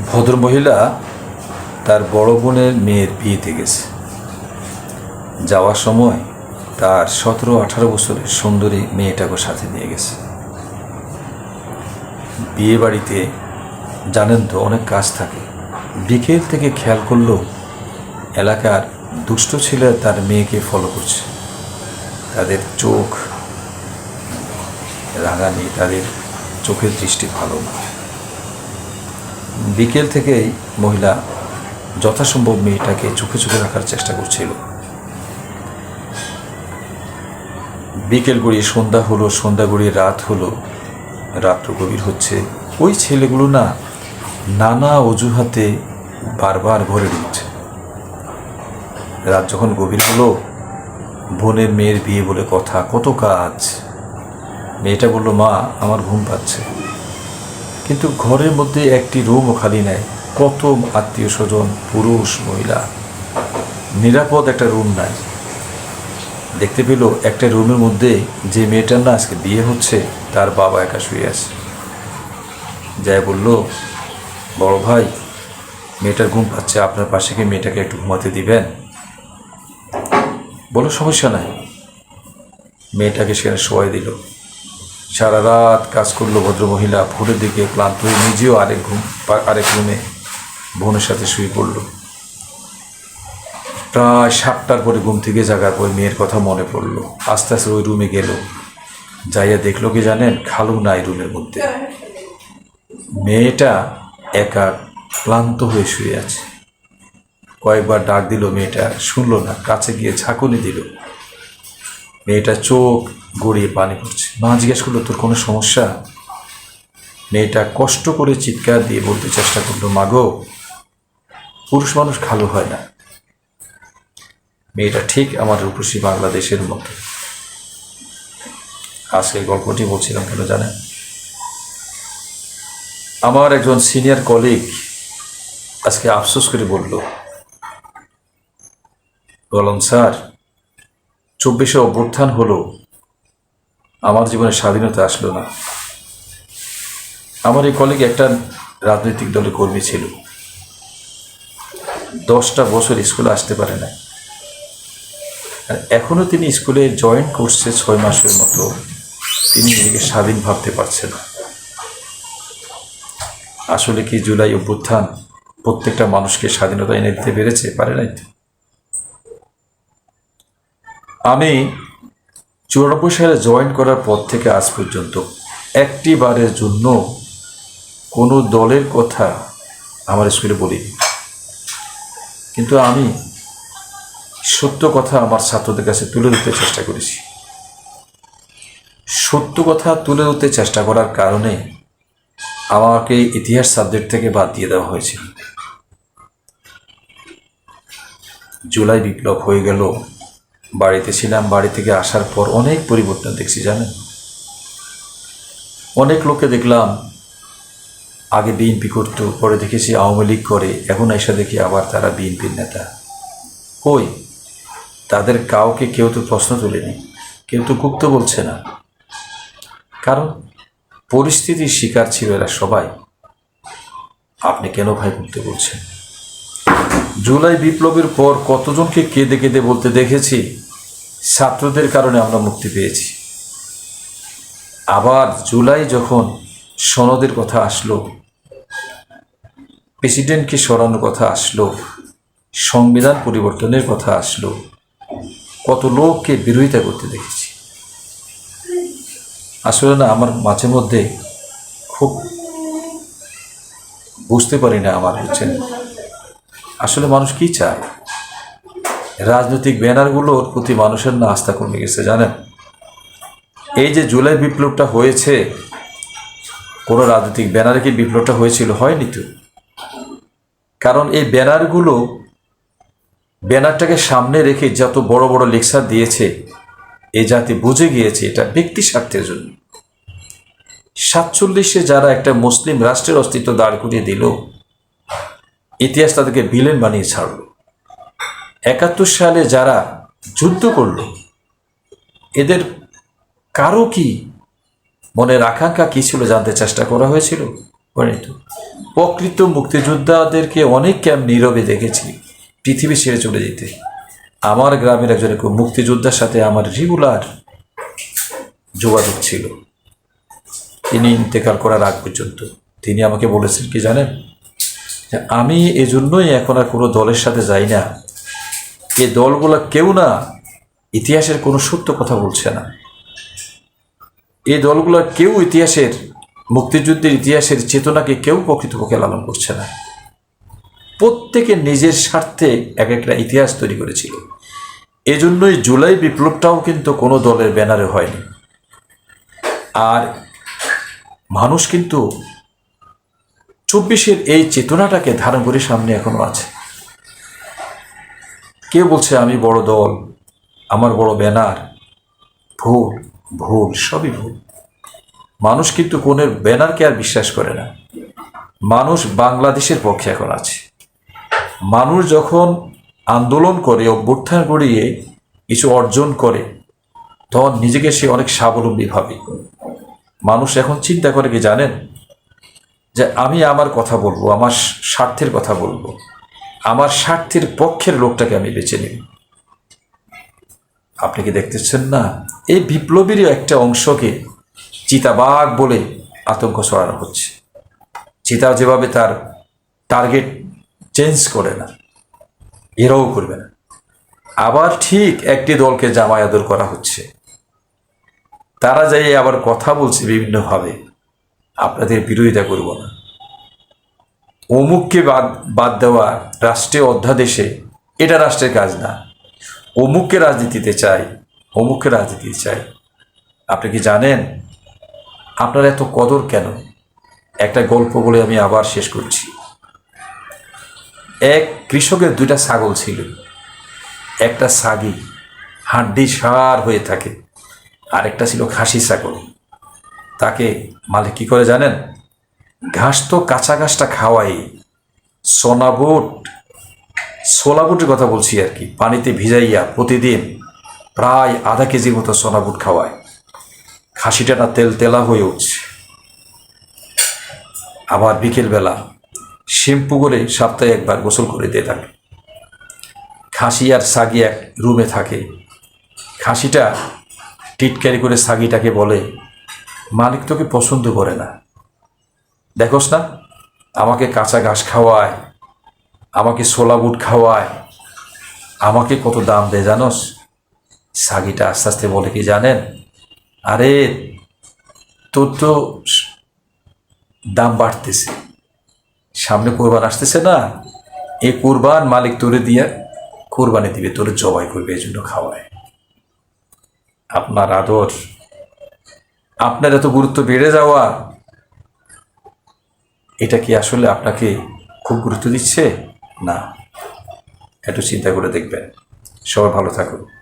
ভদ্রমহিলা তার বড় বোনের মেয়ের বিয়েতে গেছে। যাওয়ার সময় তার সতেরো আঠারো বছরের সুন্দরী মেয়েটাকে সাথে নিয়ে গেছে। বিয়ে বাড়িতে জানেন তো অনেক কাজ থাকে। বিকেল থেকে খেয়াল করল এলাকার দুষ্ট ছেলে তার মেয়েকে ফলো করছে। তাদের চোখ রাগানি তাদের চোখের দৃষ্টি ভালো না। বিকেল থেকেই মহিলা যথাসম্ভব মেয়েটাকে চোখে চোখে রাখার চেষ্টা করছিল। বিকেল গড়িয়ে সন্ধ্যা হলো, সন্ধ্যা গড়িয়ে রাত হলো, রাত্র গভীর হচ্ছে। ওই ছেলেগুলো না নানা অজুহাতে বারবার ঘরে ঢুকছে। রাত যখন গভীর হলো, বোনের মেয়ের বিয়ে বলে কথা, কত কাজ। মেয়েটা বলল, মা, আমার ঘুম পাচ্ছে। কিন্তু ঘরের মধ্যে একটি রুমও খালি নেয় কত আত্মীয় স্বজন, পুরুষ, মহিলা। নিরাপদ একটা রুম নাই। দেখতে পেল একটা রুমের মধ্যে যে মেয়েটার না আজকে বিয়ে হচ্ছে, তার বাবা একা শুয়ে আছে। যাই বলল, বড় ভাই, মেয়েটার ঘুম পাচ্ছে, আপনার পাশে গিয়ে মেয়েটাকে একটু ঘুমাতে দিবেন? বলো সমস্যা নাই। মেয়েটাকে সেখানে শোয়াই দিল। সারা রাত কাজ করল ভদ্রমহিলা ভোরের দিকে ক্লান্ত হয়ে নিজেও আরেক ঘুম, আরেক রুমে বোনের সাথে শুয়ে পড়ল। প্রায় সাতটার পরে ঘুম থেকে জাগার পর মেয়ের কথা মনে পড়ল। আস্তে আস্তে ওই রুমে গেল। যাইয়া দেখল কি জানেন, খালু নাই রুমের মধ্যে। মেয়েটা একা ক্লান্ত হয়ে শুয়ে আছে। কয়েকবার ডাক দিল মেয়েটা, শুনলো না, কাছে গিয়ে ঝাঁকুনি দিল। মেয়েটা চোখ গড়িয়ে পানি পড়ছে। মা জিজ্ঞেস করল, তোর কোনো সমস্যা? মেয়েটা কষ্ট করে চিৎকার দিয়ে বলতে চেষ্টা করল মাগো পুরুষ মানুষ খালো হয় না। মেয়েটা ঠিক আমার রূপসী বাংলাদেশের মতো। আজকে গল্পটি বলছিলাম কেন জানেন? আমার একজন সিনিয়র কলিগ আজকে আফসোস করে বলল বললাম স্যার চব্বিশে অভ্যুত্থান হলো, আমার জীবনে স্বাধীনতা আসলো না। আমার এই কলিগ একটা রাজনৈতিক দলের কর্মী ছিল। দশটা বছর স্কুলে আসতে পারে না আর এখনও তিনি স্কুলে জয়েন করছে ছয় মাসের মতো। তিনি নিজেকে স্বাধীন ভাবতে পারছে না। আসলে কি জুলাই অভ্যুত্থান প্রত্যেকটা মানুষকে স্বাধীনতা এনে দিতে পেরেছে? পারে নাই তো। আমি চুরানব্বই সালে জয়েন করার পর থেকে আজ পর্যন্ত একটি বারের জন্য কোনো দলের কথা আমার স্কুলে বলিনি। কিন্তু আমি সত্য কথা আমার ছাত্রদের কাছে তুলে ধরতে চেষ্টা করেছি। সত্য কথা তুলে ধরতে চেষ্টা করার কারণে আমাকে ইতিহাস সাবজেক্ট থেকে বাদ দিয়ে দেওয়া হয়েছিল। জুলাই বিপ্লব হয়ে গেল। বাড়িতে ছিলাম, বাড়ি থেকে আসার পর অনেক পরিবর্তন দেখছি, জানেন? অনেক লোককে দেখলাম, আগে বিএনপি করতো, পরে দেখেছি আওয়ামী লীগ করে, এখন এসে দেখি আবার তারা বিএনপির নেতা। কই? তাদের কাউকে কেউ তো প্রশ্ন তোলেনি, কেউ তো গুপ্ত বলছে না। কারণ পরিস্থিতির শিকার ছিল এরা সবাই। আপনি কেন ভাই গুপ্ত বলছেন? জুলাই বিপ্লবের পর কতজনকে কেঁদে কেঁদে বলতে দেখেছি ছাত্রদের কারণে আমরা মুক্তি পেয়েছি। আবার জুলাই যখন সনদের কথা আসলো, প্রেসিডেন্টকে সরানোর কথা আসলো, সংবিধান পরিবর্তনের কথা আসলো, কত লোককে বিরোধিতা করতে দেখেছি। আসলে না, আমার মাঝে মধ্যে খুব বুঝতে পারি না আমার হচ্ছে আসলে মানুষ কি চায়? রাজনৈতিক ব্যানারগুলোর প্রতি মানুষের না আস্থা কমে গেছে, জানেন? এই যে জুলাই বিপ্লবটা হয়েছে, কোনো রাজনৈতিক ব্যানারে কি বিপ্লবটা হয়েছিল? হয়নি তো। কারণ এই ব্যানারগুলো, ব্যানারটাকে সামনে রেখে যত বড় বড় লেকচার দিয়েছে এই জাতি বুঝে গিয়েছে এটা ব্যক্তি স্বার্থের জন্য। সাতচল্লিশে যারা একটা মুসলিম রাষ্ট্রের অস্তিত্ব দাঁড় করিয়ে দিল, ইতিহাস তাদেরকে ভিলেন বানিয়ে ছাড়ল। একাত্তর সালে যারা যুদ্ধ করল, এদের কারও কি মনের আকাঙ্ক্ষা কি ছিল জানতে চেষ্টা করা হয়েছিল? হয়নি তো প্রকৃত মুক্তিযোদ্ধাদেরকে অনেক ক্যাম্প নীরবে দেখেছি, পৃথিবী ছেড়ে চলে যেতে। আমার গ্রামের একজন মুক্তিযোদ্ধার সাথে আমার রেগুলার যোগাযোগ ছিল। তিনি ইন্তেকাল করার আগ পর্যন্ত। তিনি আমাকে বলেছেন কি জানেন? আমি এজন্যই এখন আর কোনো দলের সাথে যাই না। এ দলগুলো কেউ না ইতিহাসের কোনো সত্য কথা বলছে না। এই দলগুলো কেউ ইতিহাসের, মুক্তিযুদ্ধের ইতিহাসের চেতনাকে কেউ প্রকৃতপক্ষে লালন করছে না। প্রত্যেকে নিজের স্বার্থে এক একটা ইতিহাস তৈরি করেছিল। এজন্যই জুলাই বিপ্লবটাও কিন্তু কোনো দলের ব্যানারে হয়নি। আর মানুষ কিন্তু চব্বিশের এই চেতনাটাকে ধারণ করে সামনে এখনও আছে। কেউ বলছে আমি বড় দল, আমার বড় ব্যানার? ভুল ভুল, সবই ভুল। মানুষ কিন্তু কোনের ব্যানারকে আর বিশ্বাস করে না। মানুষ বাংলাদেশের পক্ষে এখন আছে। মানুষ যখন আন্দোলন করে, অভ্যুত্থান গড়িয়ে কিছু অর্জন করে, তখন নিজেকে সে অনেক স্বাবলম্বী ভাবে। মানুষ এখন চিন্তা করে কি জানেন? যে আমি আমার কথা বলব, আমার স্বার্থের কথা বলব। আমার স্বার্থের পক্ষের লোকটাকে আমি বেছে নিব। আপনি কি দেখতেছেন না? এই বিপ্লবীরই একটা অংশকে চিতাবাঘ বলে আতঙ্ক ছড়ানো হচ্ছে। চিতা যেভাবে তার টার্গেট চেঞ্জ করে না, এরাও করবে না। আবার ঠিক একটি দলকে জামাই আদর করা হচ্ছে। তারা যাই আবার কথা বলছে বিভিন্নভাবে, আপনাদের বিরোধিতা করব না। অমুককে বাদ বাদ দেওয়া রাষ্ট্রীয় অধ্যাদেশে এটা রাষ্ট্রের কাজ না। অমুককে রাজনীতিতে চাই, অমুককে রাজনীতিতে চাই। আপনি কি জানেন আপনার এত কদর কেন? একটা গল্প বলে আমি আবার শেষ করছি। এক কৃষকের দুইটা ছাগল ছিল। একটা ছাগি হাড্ডি সার হয়ে থাকে আর একটা ছিল খাসি ছাগল। তাকে মালিক কী করে জানেন? ঘাস তো কাঁচা ঘাসটা খাওয়াই। সোনাবুট সোলাবুটের কথা বলছি আর কি। পানিতে ভিজাইয়া প্রতিদিন প্রায় আধা কেজির মতো সোনাবুট খাওয়ায় খাসিটা না তেল তেলা হয়ে উঠছে। আবার বিকেলবেলা শ্যাম্পু করে সপ্তাহে একবার গোসল করে দিয়ে থাকে। খাসি আর সাগি এক রুমে থাকে। খাসিটা টিটকারি করে সাগিটাকে বলে, মালিক তোকে পছন্দ করে না। দেখোস না, আমাকে কাঁচা ঘাস খাওয়ায়, আমাকে সোলা বুট খাওয়ায়, আমাকে কত দাম দেয় জানোস? সাগিটা আস্তে আস্তে বলে, কি জানেন? আরে, তোর তো দাম বাড়তেছে। সামনে কোরবান আসতেছে না? এই কোরবান মালিক তোরে দিয়ে কোরবানি দিবে, তোরে জবাই করবে এই জন্য খাওয়ায়। আপনার আদর, আপনার এত গুরুত্ব বেড়ে যাওয়া এটা কি আসলে আপনাকে খুব গুরুত্ব দিচ্ছে? না। একটু চিন্তা করে দেখবেন। সবাই ভালো থাকুন।